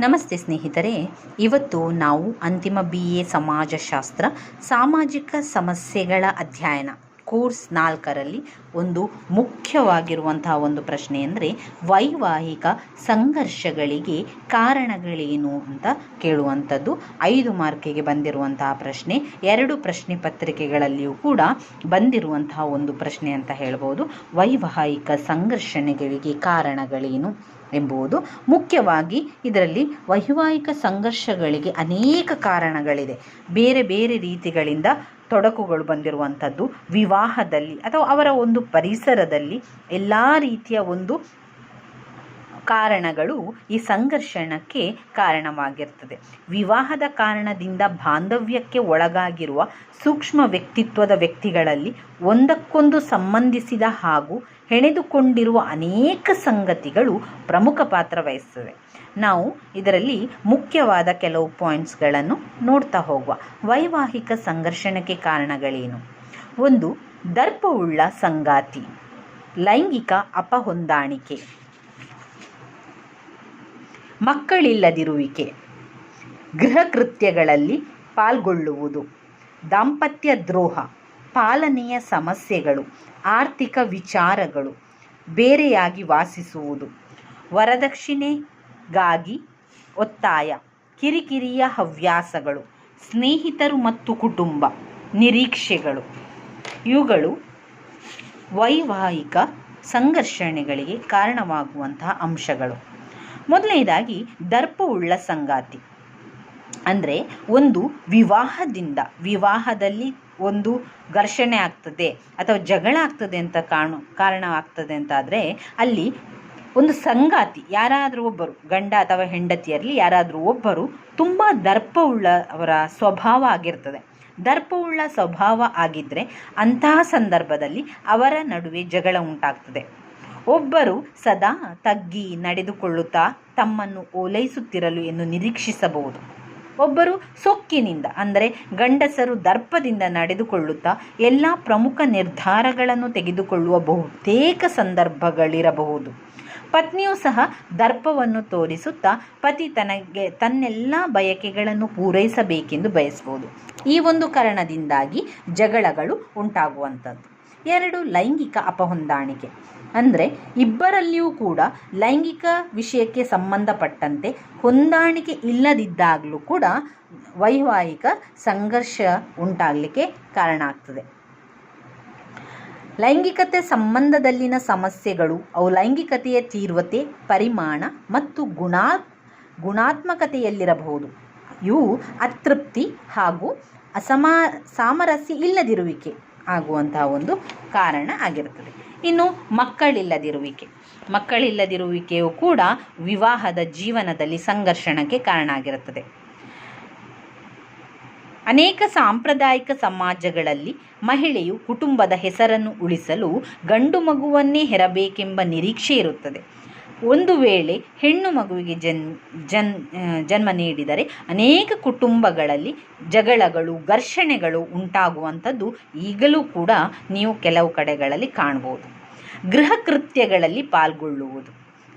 ನಮಸ್ತೆ ಸ್ನೇಹಿತರೆ ಇವತ್ತು ನಾವು ಅಂತಿಮ ಬಿ ಎ ಸಮಾಜಶಾಸ್ತ್ರ ಸಾಮಾಜಿಕ ಸಮಸ್ಯೆಗಳ ಅಧ್ಯಯನ. ಕೋರ್ಸ್ ನಾಲ್ಕರಲ್ಲಿ ಒಂದು ಮುಖ್ಯವಾಗಿರುವಂತಹ ಒಂದು ಪ್ರಶ್ನೆ ಅಂದರೆ ವೈವಾಹಿಕ ಸಂಘರ್ಷಗಳಿಗೆ ಕಾರಣಗಳೇನು ಅಂತ ಕೇಳುವಂಥದ್ದು. ಐದು ಮಾರ್ಕಿಗೆ ಬಂದಿರುವಂತಹ ಪ್ರಶ್ನೆ. ಎರಡು ಪ್ರಶ್ನೆ ಪತ್ರಿಕೆಗಳಲ್ಲಿಯೂ ಕೂಡ ಬಂದಿರುವಂತಹ ಒಂದು ಪ್ರಶ್ನೆ ಅಂತ ಹೇಳ್ಬೋದು. ವೈವಾಹಿಕ ಸಂಘರ್ಷಣೆಗಳಿಗೆ ಕಾರಣಗಳೇನು ಎಂಬುವುದು. ಮುಖ್ಯವಾಗಿ ಇದರಲ್ಲಿ ವೈವಾಹಿಕ ಸಂಘರ್ಷಗಳಿಗೆ ಅನೇಕ ಕಾರಣಗಳಿದೆ. ಬೇರೆ ಬೇರೆ ರೀತಿಗಳಿಂದ ತೊಡಕುಗಳು ಬಂದಿರುವಂಥದ್ದು ವಿವಾಹದಲ್ಲಿ ಅಥವಾ ಅವರ ಒಂದು ಪರಿಸರದಲ್ಲಿ ಎಲ್ಲ ರೀತಿಯ ಒಂದು ಕಾರಣಗಳು ಈ ಸಂಘರ್ಷಣಕ್ಕೆ ಕಾರಣವಾಗಿರ್ತದೆ. ವಿವಾಹದ ಕಾರಣದಿಂದ ಬಾಂಧವ್ಯಕ್ಕೆ ಒಳಗಾಗಿರುವ ಸೂಕ್ಷ್ಮ ವ್ಯಕ್ತಿತ್ವದ ವ್ಯಕ್ತಿಗಳಲ್ಲಿ ಒಂದಕ್ಕೊಂದು ಸಂಬಂಧಿಸಿದ ಹಾಗೂ ಹೆಣೆದುಕೊಂಡಿರುವ ಅನೇಕ ಸಂಗತಿಗಳು ಪ್ರಮುಖ ಪಾತ್ರ ವಹಿಸ್ತವೆ ನಾವು ಇದರಲ್ಲಿ ಮುಖ್ಯವಾದ ಕೆಲವು ಪಾಯಿಂಟ್ಸ್ಗಳನ್ನು ನೋಡ್ತಾ ಹೋಗುವ. ವೈವಾಹಿಕ ಸಂಘರ್ಷಣಕ್ಕೆ ಕಾರಣಗಳೇನು? ಒಂದು, ದರ್ಪವುಳ್ಳ ಸಂಗಾತಿ. ಲೈಂಗಿಕ ಅಪಹೊಂದಾಣಿಕೆ. ಮಕ್ಕಳಿಲ್ಲದಿರುವಿಕೆ. ಗೃಹ ಕೃತ್ಯಗಳಲ್ಲಿ ಪಾಲ್ಗೊಳ್ಳುವುದು, ದಾಂಪತ್ಯ ದ್ರೋಹ, ಪಾಲನೆಯ ಸಮಸ್ಯೆಗಳು, ಆರ್ಥಿಕ ವಿಚಾರಗಳು, ಬೇರೆಯಾಗಿ ವಾಸಿಸುವುದು, ವರದಕ್ಷಿಣೆಗಾಗಿ ಒತ್ತಾಯ, ಕಿರಿಕಿರಿಯ ಹವ್ಯಾಸಗಳು, ಸ್ನೇಹಿತರು ಮತ್ತು ಕುಟುಂಬ, ನಿರೀಕ್ಷೆಗಳು, ಇವುಗಳು ವೈವಾಹಿಕ ಸಂಘರ್ಷಣೆಗಳಿಗೆ ಕಾರಣವಾಗುವಂತಹ ಅಂಶಗಳು. ಮೊದಲನೇದಾಗಿ ದರ್ಪವುಳ್ಳ ಸಂಗಾತಿ. ಅಂದರೆ ಒಂದು ವಿವಾಹದಿಂದ, ವಿವಾಹದಲ್ಲಿ ಒಂದು ಘರ್ಷಣೆ ಆಗ್ತದೆ ಅಥವಾ ಜಗಳ ಆಗ್ತದೆ ಅಂತ ಕಾಣು, ಕಾರಣವಾಗ್ತದೆ ಅಂತಾದರೆ ಅಲ್ಲಿ ಒಂದು ಸಂಗಾತಿ, ಯಾರಾದರೂ ಒಬ್ಬರು, ಗಂಡ ಅಥವಾ ಹೆಂಡತಿಯರಲ್ಲಿ ಯಾರಾದರೂ ಒಬ್ಬರು ತುಂಬ ದರ್ಪವುಳ್ಳವರ ಸ್ವಭಾವ ಆಗಿರ್ತದೆ. ದರ್ಪವುಳ್ಳ ಸ್ವಭಾವ ಆಗಿದ್ದರೆ ಅಂತಹ ಸಂದರ್ಭದಲ್ಲಿ ಅವರ ನಡುವೆ ಜಗಳ ಉಂಟಾಗ್ತದೆ. ಒಬ್ಬರು ಸದಾ ತಗ್ಗಿ ನಡೆದುಕೊಳ್ಳುತ್ತಾ ತಮ್ಮನ್ನು ಓಲೈಸುತ್ತಿರಲು ಎಂದು ನಿರೀಕ್ಷಿಸಬಹುದು. ಒಬ್ಬರು ಸೊಕ್ಕಿನಿಂದ, ಅಂದರೆ ಗಂಡಸರು ದರ್ಪದಿಂದ ನಡೆದುಕೊಳ್ಳುತ್ತಾ ಎಲ್ಲ ಪ್ರಮುಖ ನಿರ್ಧಾರಗಳನ್ನು ತೆಗೆದುಕೊಳ್ಳುವ ಬಹುತೇಕ ಸಂದರ್ಭಗಳಿರಬಹುದು. ಪತ್ನಿಯೂ ಸಹ ದರ್ಪವನ್ನು ತೋರಿಸುತ್ತಾ ಪತಿ ತನಗೆ ತನ್ನೆಲ್ಲ ಬಯಕೆಗಳನ್ನು ಪೂರೈಸಬೇಕೆಂದು ಬಯಸ್ಬೋದು. ಈ ಒಂದು ಕಾರಣದಿಂದಾಗಿ ಜಗಳಗಳು ಉಂಟಾಗುವಂಥದ್ದು. ಎರಡು ಲೈಂಗಿಕ ಅಪಹೊಂದಾಣಿಕೆ. ಅಂದರೆ ಇಬ್ಬರಲ್ಲಿಯೂ ಕೂಡ ಲೈಂಗಿಕ ವಿಷಯಕ್ಕೆ ಸಂಬಂಧಪಟ್ಟಂತೆ ಹೊಂದಾಣಿಕೆ ಇಲ್ಲದಿದ್ದಾಗಲೂ ಕೂಡ ವೈವಾಹಿಕ ಸಂಘರ್ಷ ಉಂಟಾಗಲಿಕ್ಕೆ ಕಾರಣ ಆಗ್ತದೆ. ಲೈಂಗಿಕತೆ ಸಂಬಂಧದಲ್ಲಿನ ಸಮಸ್ಯೆಗಳು ಅವು ಲೈಂಗಿಕತೆಯ ತೀವ್ರತೆ, ಪರಿಮಾಣ ಮತ್ತು ಗುಣಾ, ಗುಣಾತ್ಮಕತೆಯಲ್ಲಿರಬಹುದು. ಇವು ಅತೃಪ್ತಿ ಹಾಗೂ ಅಸಮಾ, ಸಾಮರಸ್ಯ ಇಲ್ಲದಿರುವಿಕೆ ಆಗುವಂತಹ ಒಂದು ಕಾರಣ ಆಗಿರುತ್ತದೆ. ಇನ್ನು ಮಕ್ಕಳಿಲ್ಲದಿರುವಿಕೆ. ಮಕ್ಕಳಿಲ್ಲದಿರುವಿಕೆಯು ಕೂಡ ವಿವಾಹದ ಜೀವನದಲ್ಲಿ ಸಂಘರ್ಷಣಕ್ಕೆ ಕಾರಣ ಆಗಿರುತ್ತದೆ. ಅನೇಕ ಸಾಂಪ್ರದಾಯಿಕ ಸಮಾಜಗಳಲ್ಲಿ ಮಹಿಳೆಯು ಕುಟುಂಬದ ಹೆಸರನ್ನು ಉಳಿಸಲು ಗಂಡು ಮಗುವನ್ನೇ ಹೆರಬೇಕೆಂಬ ನಿರೀಕ್ಷೆ ಇರುತ್ತದೆ. ಒಂದು ವೇಳೆ ಹೆಣ್ಣು ಮಗುವಿಗೆ ಜನ್ ಜನ್ ಜನ್ಮ ನೀಡಿದರೆ ಅನೇಕ ಕುಟುಂಬಗಳಲ್ಲಿ ಜಗಳಗಳು, ಘರ್ಷಣೆಗಳು ಉಂಟಾಗುವಂಥದ್ದು ಈಗಲೂ ಕೂಡ ನೀವು ಕೆಲವು ಕಡೆಗಳಲ್ಲಿ ಕಾಣ್ಬೋದು. ಗೃಹ ಕೃತ್ಯಗಳಲ್ಲಿ ಪಾಲ್ಗೊಳ್ಳುವುದು.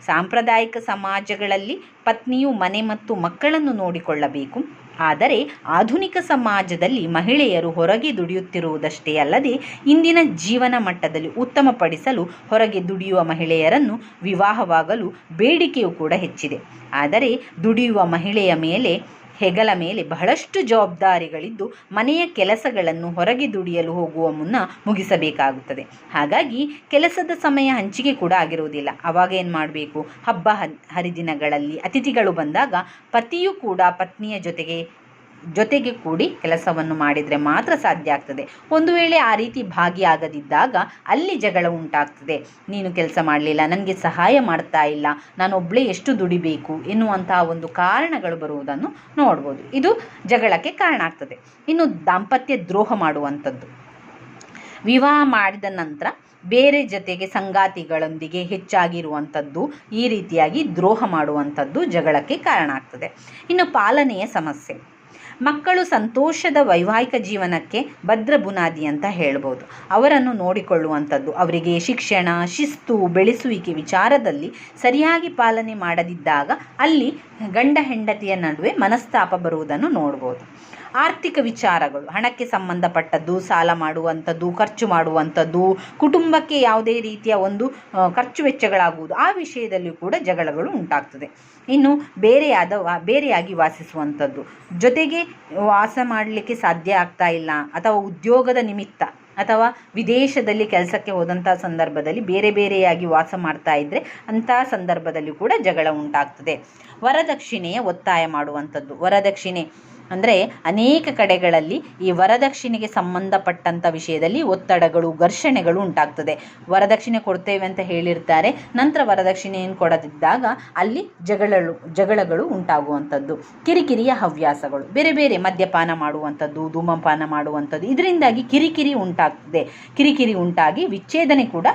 ಸಾಂಪ್ರದಾಯಿಕ ಸಮಾಜಗಳಲ್ಲಿ ಪತ್ನಿಯು ಮನೆ ಮತ್ತು ಮಕ್ಕಳನ್ನು ನೋಡಿಕೊಳ್ಳಬೇಕು. ಆದರೆ ಆಧುನಿಕ ಸಮಾಜದಲ್ಲಿ ಮಹಿಳೆಯರು ಹೊರಗೆ ದುಡಿಯುತ್ತಿರುವುದಷ್ಟೇ ಅಲ್ಲದೆ ಇಂದಿನ ಜೀವನ ಮಟ್ಟದಲ್ಲಿ ಉತ್ತಮಪಡಿಸಲು ಹೊರಗೆ ದುಡಿಯುವ ಮಹಿಳೆಯರನ್ನು ವಿವಾಹವಾಗಲು ಬೇಡಿಕೆಯೂ ಕೂಡ ಹೆಚ್ಚಿದೆ. ಆದರೆ ದುಡಿಯುವ ಮಹಿಳೆಯ ಮೇಲೆ ಹೆಗಲ ಮೇಲೆ ಬಹಳಷ್ಟು ಜವಾಬ್ದಾರಿಗಳಿದ್ದು ಮನೆಯ ಕೆಲಸಗಳನ್ನು ಹೊರಗೆ ದುಡಿಯಲು ಹೋಗುವ ಮುನ್ನ ಮುಗಿಸಬೇಕಾಗುತ್ತದೆ. ಹಾಗಾಗಿ ಕೆಲಸದ ಸಮಯ ಹಂಚಿಕೆ ಕೂಡ ಆಗಿರುವುದಿಲ್ಲ. ಆವಾಗ ಏನು ಮಾಡಬೇಕು? ಹಬ್ಬ ಹರಿದಿನಗಳಲ್ಲಿ ಅತಿಥಿಗಳು ಬಂದಾಗ ಪತಿಯೂ ಕೂಡ ಪತ್ನಿಯ ಜೊತೆಗೆ ಜೊತೆಗೆ ಕೂಡಿ ಕೆಲಸವನ್ನು ಮಾಡಿದರೆ ಮಾತ್ರ ಸಾಧ್ಯ ಆಗ್ತದೆ. ಒಂದು ವೇಳೆ ಆ ರೀತಿ ಭಾಗಿಯಾಗದಿದ್ದಾಗ ಅಲ್ಲಿ ಜಗಳ ಉಂಟಾಗ್ತದೆ. ನೀನು ಕೆಲಸ ಮಾಡಲಿಲ್ಲ, ನನಗೆ ಸಹಾಯ ಮಾಡ್ತಾ ಇಲ್ಲ, ನಾನು ಒಬ್ಬಳೇ ಎಷ್ಟು ದುಡಿಬೇಕು ಎನ್ನುವಂತಹ ಒಂದು ಕಾರಣಗಳು ಬರುವುದನ್ನು ನೋಡ್ಬೋದು. ಇದು ಜಗಳಕ್ಕೆ ಕಾರಣ ಆಗ್ತದೆ. ಇನ್ನು ದಾಂಪತ್ಯ ದ್ರೋಹ ಮಾಡುವಂಥದ್ದು. ವಿವಾಹ ಮಾಡಿದ ನಂತರ ಬೇರೆ ಜೊತೆಗೆ ಸಂಗಾತಿಗಳೊಂದಿಗೆ ಹೆಚ್ಚಾಗಿರುವಂಥದ್ದು, ಈ ರೀತಿಯಾಗಿ ದ್ರೋಹ ಮಾಡುವಂಥದ್ದು ಜಗಳಕ್ಕೆ ಕಾರಣ ಆಗ್ತದೆ. ಇನ್ನು ಪಾಲನೆಯ ಸಮಸ್ಯೆ. ಮಕ್ಕಳು ಸಂತೋಷದ ವೈವಾಹಿಕ ಜೀವನಕ್ಕೆ ಭದ್ರ ಬುನಾದಿ ಅಂತ ಹೇಳ್ಬೋದು. ಅವರನ್ನು ನೋಡಿಕೊಳ್ಳುವಂಥದ್ದು ಅವರಿಗೆ ಶಿಕ್ಷಣ, ಶಿಸ್ತು, ಬೆಳೆಸುವಿಕೆ ವಿಚಾರದಲ್ಲಿ ಸರಿಯಾಗಿ ಪಾಲನೆ ಮಾಡದಿದ್ದಾಗ ಅಲ್ಲಿ ಗಂಡ ಹೆಂಡತಿಯ ನಡುವೆ ಮನಸ್ತಾಪ ಬರುವುದನ್ನು ನೋಡ್ಬೋದು. ಆರ್ಥಿಕ ವಿಚಾರಗಳು, ಹಣಕ್ಕೆ ಸಂಬಂಧಪಟ್ಟದ್ದು, ಸಾಲ ಮಾಡುವಂಥದ್ದು, ಖರ್ಚು ಮಾಡುವಂಥದ್ದು, ಕುಟುಂಬಕ್ಕೆ ಯಾವುದೇ ರೀತಿಯ ಒಂದು ಖರ್ಚು ವೆಚ್ಚಗಳಾಗುವುದು, ಆ ವಿಷಯದಲ್ಲಿ ಕೂಡ ಜಗಳಗಳು ಉಂಟಾಗ್ತದೆ. ಇನ್ನು ಬೇರೆಯಾದ ಬೇರೆಯಾಗಿ ವಾಸಿಸುವಂಥದ್ದು. ಜೊತೆಗೆ ವಾಸ ಮಾಡಲಿಕ್ಕೆ ಸಾಧ್ಯ ಆಗ್ತಾ ಇಲ್ಲ, ಅಥವಾ ಉದ್ಯೋಗದ ನಿಮಿತ್ತ, ಅಥವಾ ವಿದೇಶದಲ್ಲಿ ಕೆಲಸಕ್ಕೆ ಹೋದಂಥ ಸಂದರ್ಭದಲ್ಲಿ ಬೇರೆ ಬೇರೆಯಾಗಿ ವಾಸ ಮಾಡ್ತಾ ಇದ್ದರೆ ಅಂತಹ ಸಂದರ್ಭದಲ್ಲಿ ಕೂಡ ಜಗಳ ಉಂಟಾಗ್ತದೆ. ವರದಕ್ಷಿಣೆಯ ಒತ್ತಾಯ ಮಾಡುವಂಥದ್ದು. ವರದಕ್ಷಿಣೆ ಅಂದರೆ ಅನೇಕ ಕಡೆಗಳಲ್ಲಿ ಈ ವರದಕ್ಷಿಣೆಗೆ ಸಂಬಂಧಪಟ್ಟಂಥ ವಿಷಯದಲ್ಲಿ ಒತ್ತಡಗಳು, ಘರ್ಷಣೆಗಳು ಉಂಟಾಗ್ತದೆ. ವರದಕ್ಷಿಣೆ ಕೊಡ್ತೇವೆ ಅಂತ ಹೇಳಿರ್ತಾರೆ. ನಂತರ ವರದಕ್ಷಿಣೆಯನ್ನು ಕೊಡದಿದ್ದಾಗ ಅಲ್ಲಿ ಜಗಳಗಳು ಜಗಳಗಳು ಉಂಟಾಗುವಂಥದ್ದು. ಕಿರಿಕಿರಿಯ ಹವ್ಯಾಸಗಳು, ಬೇರೆ ಬೇರೆ ಮದ್ಯಪಾನ ಮಾಡುವಂಥದ್ದು, ಧೂಮಪಾನ ಮಾಡುವಂಥದ್ದು. ಇದರಿಂದಾಗಿ ಕಿರಿಕಿರಿ ಉಂಟಾಗ್ತದೆ. ಕಿರಿಕಿರಿ ಉಂಟಾಗಿ ವಿಚ್ಛೇದನೆ ಕೂಡ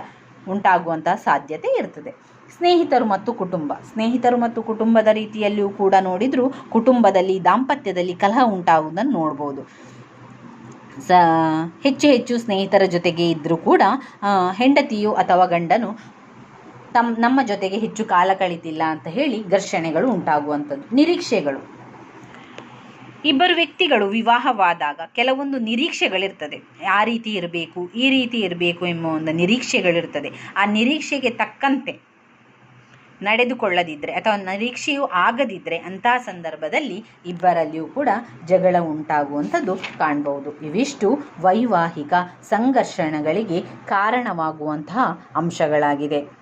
ಉಂಟಾಗುವಂತಹ ಸಾಧ್ಯತೆ ಇರ್ತದೆ. ಸ್ನೇಹಿತರು ಮತ್ತು ಕುಟುಂಬ. ಸ್ನೇಹಿತರು ಮತ್ತು ಕುಟುಂಬದ ರೀತಿಯಲ್ಲಿಯೂ ಕೂಡ ನೋಡಿದರೂ ಕುಟುಂಬದಲ್ಲಿ, ದಾಂಪತ್ಯದಲ್ಲಿ ಕಲಹ ಉಂಟಾಗುವುದನ್ನು ನೋಡ್ಬೋದು. ಸ, ಹೆಚ್ಚು ಹೆಚ್ಚು ಸ್ನೇಹಿತರ ಜೊತೆಗೆ ಇದ್ದರೂ ಕೂಡ ಹೆಂಡತಿಯು ಅಥವಾ ಗಂಡನು ತಮ್ಮ ನಮ್ಮ ಜೊತೆಗೆ ಹೆಚ್ಚು ಕಾಲ ಕಳೀತಿಲ್ಲ ಅಂತ ಹೇಳಿ ಘರ್ಷಣೆಗಳು ಉಂಟಾಗುವಂಥದ್ದು, ನಿರೀಕ್ಷೆಗಳು. ಇಬ್ಬರು ವ್ಯಕ್ತಿಗಳು ವಿವಾಹವಾದಾಗ ಕೆಲವೊಂದು ನಿರೀಕ್ಷೆಗಳಿರ್ತದೆ. ಆ ರೀತಿ ಇರಬೇಕು, ಈ ರೀತಿ ಇರಬೇಕು ಎಂಬ ಒಂದು ನಿರೀಕ್ಷೆಗಳಿರ್ತದೆ. ಆ ನಿರೀಕ್ಷೆಗೆ ತಕ್ಕಂತೆ ನಡೆದುಕೊಳ್ಳದಿದ್ದರೆ ಅಥವಾ ನಿರೀಕ್ಷೆಯು ಆಗದಿದ್ದರೆ ಅಂತಹ ಸಂದರ್ಭದಲ್ಲಿ ಇಬ್ಬರಲ್ಲಿಯೂ ಕೂಡ ಜಗಳ ಉಂಟಾಗುವಂಥದ್ದು ಕಾಣ್ಬೋದು. ಇವಿಷ್ಟು ವೈವಾಹಿಕ ಸಂಘರ್ಷಣಗಳಿಗೆ ಕಾರಣವಾಗುವಂತಹ ಅಂಶಗಳಾಗಿದೆ